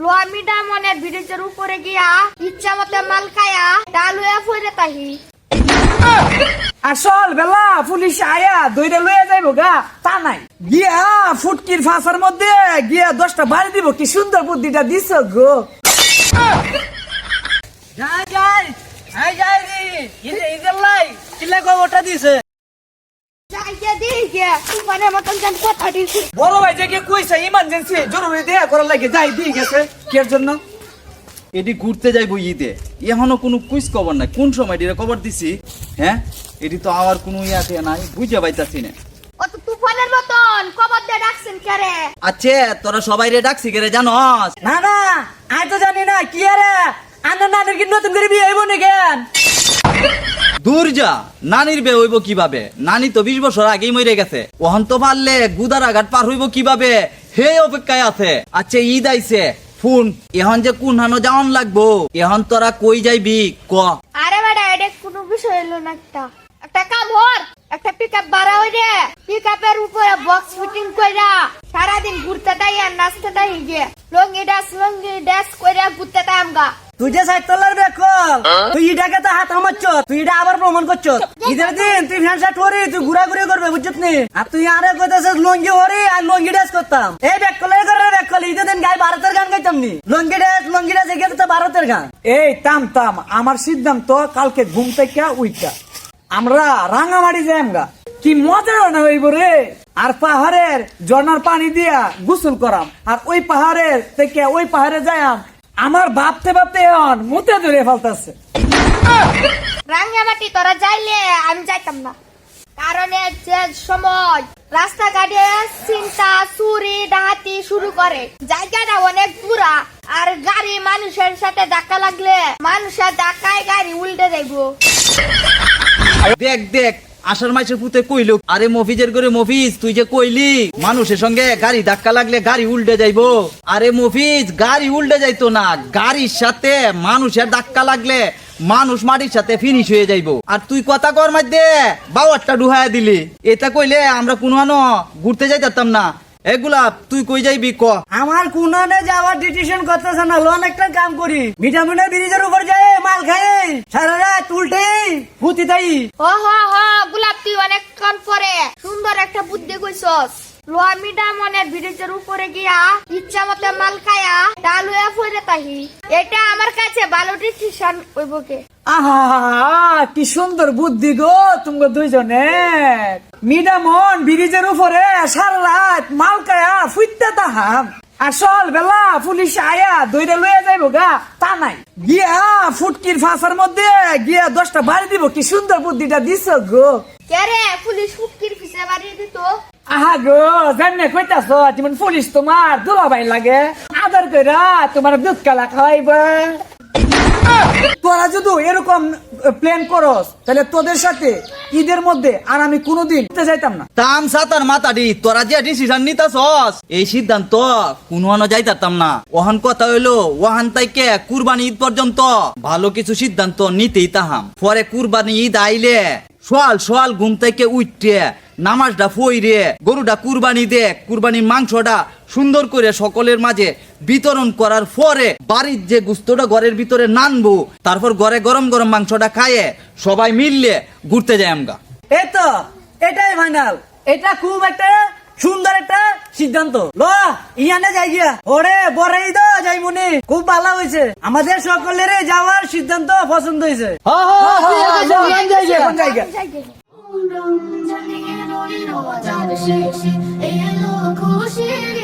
লোয়ামিডা মনের ব্রিজের উপরে গিয়া ইচ্ছা মতো মাল খায়া ডাল হয়ে ফিরে তাহি। আসল বেলা পুলিশ আয়া দইটা লয়ে যাইব গা তা নাই। গিয়া ফুটকির ফাঁসার মধ্যে গিয়া দশটা বাড়ি দিব কি সুন্দর বুদ্ধিটা দিছ গো। যাই যাই যাই যাই রে ইদে ইদে লাই কিলা গো ওটা দিছে যাইকে দিকে তুফানের মতন যেন কথা দিছি বড় ভাই যে কইছে ইমার্জেন্সি জরুরি দেয়া করার লাগে যাই দিয়ে গেছে। কের জন্য? এটি ঘুরতে যাইব ঈদে। এখনও কোনো কুইজ খবর নাই। কোন সময় এটির খবর দিছি? হ্যাঁ? এটি তো আমার কোনো ইয়াতে নাই। বুঝে পাইতাছি না। তুফানের মতন কবর দিয়ে ডাকছেন কেরে? আচ্ছা তোরা সবাই রে ডাকছি কে রে জানস? না না আই তো জানি না কি আরে? কি নতুন করে বিয়ে হইব নি কেন দূর যা নানির বে হইব কীভাবে? নানি তো বিশ বছর আগেই মরে গেছে। ওহন তো পারলে গুদার আঘাত পার হইব কীভাবে? হে অপেক্ষায় আছে। আচ্ছা ঈদ আইছে। ফোন এখন যে কোন হানো যাওয়ান লাগবো। এখন তোরা কই যাইবি? ক। আরে বেটা, এটা কোনো বিষয় হলো না একটা। একটা কাম হর একটা পিক আপ বাড়া হই রে পিক আপের উপরে বক্স ফিটিং কইরা সারাদিন ঘুরতে তাই আর নাচতে তাই গিয়ে লঙ্গি ডাস লঙ্গি ডাস কইরা ঘুরতে তাই আমগা। তুই যে সাইকেলের বেকল তুই ইটাকে তো হাত আমাচ্ছ তুই এটা আবার প্রমাণ করছ ঈদের দিন তুই ফ্যান শার্ট হরি তুই ঘুরা ঘুরি করবে বুঝছিস নি? আর তুই আরে কইতেছিস লঙ্গি হরি আর লঙ্গি ড্রেস করতাম। এই বেকলে করে বেকল ঈদের দিন গায়ে ভারতের গান গাইতাম নি। লঙ্গি ড্রেস লঙ্গি ড্রেস এগুলো তো ভারতের গান। এই তাম তাম আমার সিদ্ধান্ত কালকে ঘুম থেকে উইটা আমরা রাঙামাটি যাই আমরা কি মজা না হইব রে? আর পাহাড়ের ঝর্ণার পানি দিয়া গোসল করাম। আর ওই পাহাড়ের থেকে ওই পাহাড়ে যাইম আমার ভাবতে ভাবতে এখন মুতে ধরে ফেলতেছে। রাঙ্গামাটি তোরা যাইলে আমি যাইতাম না। কারণ যে সময় রাস্তাঘাটে চিন্তা চুরি ডাহাতি শুরু করে। জায়গাটা অনেক দূরা আর গাড়ি মানুষের সাথে ধাক্কা লাগলে মানুষের ধাক্কায় গাড়ি উল্টে যাইব দেখ দেখ আষাঢ় মাসের পুতে কইলো, আরে মফিজের করে মফিজ, তুই যে কইলি, মানুষের সঙ্গে গাড়ি ধাক্কা লাগলে গাড়ি উল্টে যাইবো। আরে মফিজ, গাড়ি উল্টে যাইতো না, গাড়ির সাথে মানুষের ধাক্কা লাগলে মানুষ মাটির সাথে ফিনিশ হয়ে যাইবো। আর তুই কথা কর মধ্যে বাউারটা ডুহায়া দিলি। এটা কইলে আমরা কোনো ঘুরতে যাইতাম না। এগুলা তুই কই যাইবি ক? আমার কুনানে যাওয়ার ডিসিশন করতেছে না, লোন একটা কাম করি, ভিটামিনের ব্রিজের উপর যায় মাল খাই সারা রাত উল্টে ফুতি তাই ও হ হ গোলাপ তুই অনেকক্ষণ পরে সুন্দর একটা বুদ্ধি কইছস। লোয়ামিডা মনের ব্রিজের উপরে গিয়া ইচ্ছা মতো মাল খায়া ডাল হয়ে ফিরে তাহি। এটা আমার কাছে ভালো ডিসিশন হইব কে? আহা কি সুন্দর বুদ্ধি গো তুমি দুইজনে মিডামন ব্রিজের উপরে সারা রাত মাল খায়া ফুইতে তাহাম। আসল বেলা পুলিশ আয়া দইটা লয়ে যাইব গা তা নাই। গিয়া ফুটকির ফাঁসার মধ্যে গিয়া দশটা বাড়ি দিব কি সুন্দর বুদ্ধিটা দিছ গো। কেরে পুলিশ ফুটকির পিছে বাড়ি দিত। আহা গো জানে কইতাছ তুমি পুলিশ তোমার দুলাভাই লাগে। আদর কইরা তোমার দুধ কালা খাওয়াইবা। তোরা যদি এরকম প্ল্যান করস, তাহলে তোদের সাথে ঈদের মধ্যে আর আমি কোনোদিন যাইতাম না। তাম সাতার মাতাডি তোরা যে ডিসিশন নিতাছস, এই সিদ্ধান্ত কোনো আনো যাইতাম না। ওহান কথা হইল, ওহান তাইকে কুরবানি ঈদ পর্যন্ত ভালো কিছু সিদ্ধান্ত নিতেই তাহাম। পরে কুরবানি ঈদ আইলে সোয়াল সোয়াল ঘুম থেকে উঠতে নামাজটা ফইরে গরুটা কুরবানি দে কুরবানির মাংসটা সুন্দর করে সকলের মাঝে বিতরণ করার পরে বাড়ির যে গুস্তটা ঘরের ভিতরে নানবো তারপর ঘরে গরম গরম মাংসটা খায়ে সবাই মিললে ঘুরতে যাই আমগা এই তো এটাই ফাইনাল এটা খুব একটা সুন্দর একটা সিদ্ধান্ত ল ইয়ানে যাই গিয়া ওরে বড়াই দো যাই মনে খুব ভালো হয়েছে আমাদের সকলের যাওয়ার সিদ্ধান্ত পছন্দ হয়েছে এলো আজাদ শেষে এলো খুশির